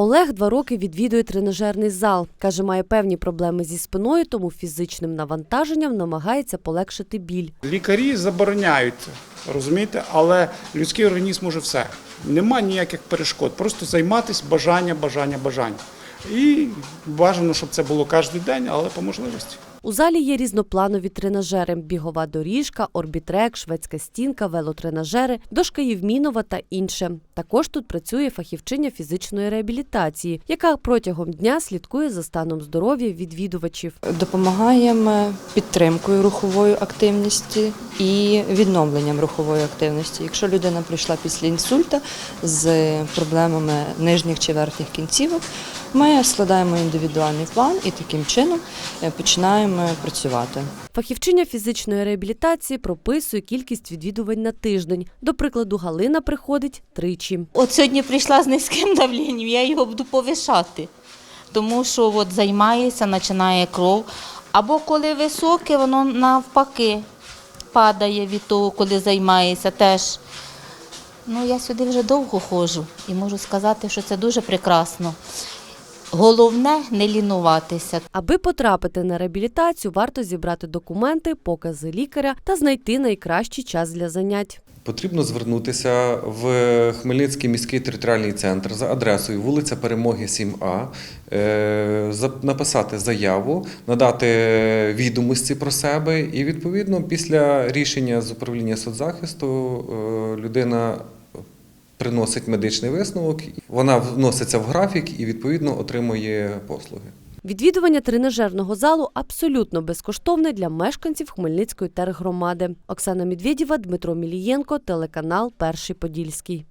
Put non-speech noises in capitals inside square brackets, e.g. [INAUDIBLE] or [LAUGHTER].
Олег два роки відвідує тренажерний зал. Каже, має певні проблеми зі спиною, тому фізичним навантаженням намагається полегшити біль. Лікарі забороняють, розумієте, але людський організм може все. Нема ніяких перешкод. Просто займатися бажання, бажання, бажання. І бажано, щоб це було кожен день, але по можливості. У залі є різнопланові тренажери: бігова доріжка, орбітрек, шведська стінка, велотренажери, дошка Євмінова та інше. Також тут працює фахівчиня фізичної реабілітації, яка протягом дня слідкує за станом здоров'я відвідувачів. Допомагаємо підтримкою рухової активності і відновленням рухової активності. Якщо людина прийшла після інсульта з проблемами нижніх чи верхніх кінцівок, ми складаємо індивідуальний план і таким чином е, починаємо працювати. Фахівчиня фізичної реабілітації прописує кількість відвідувань на тиждень. До прикладу, Галина приходить тричі. От сьогодні прийшла з низьким [LAUGHS] давленням, я його буду повишати, тому що от займається, починає кров. Або коли високе, воно навпаки падає від того, коли займається теж. Ну, я сюди вже довго ходжу і можу сказати, що це дуже прекрасно. Головне не лінуватися. Аби потрапити на реабілітацію, варто зібрати документи, покази лікаря та знайти найкращий час для занять. Потрібно звернутися в Хмельницький міський територіальний центр за адресою вулиця Перемоги 7А, е, за- написати заяву, надати відомості про себе, і відповідно після рішення з управління соцзахисту е, людина приносить медичний висновок, вона вноситься в графік і відповідно отримує послуги. Відвідування тренажерного залу абсолютно безкоштовне для мешканців Хмельницької тергромади. Оксана Медведєва, Дмитро Мілієнко, телеканал Перший Подільський.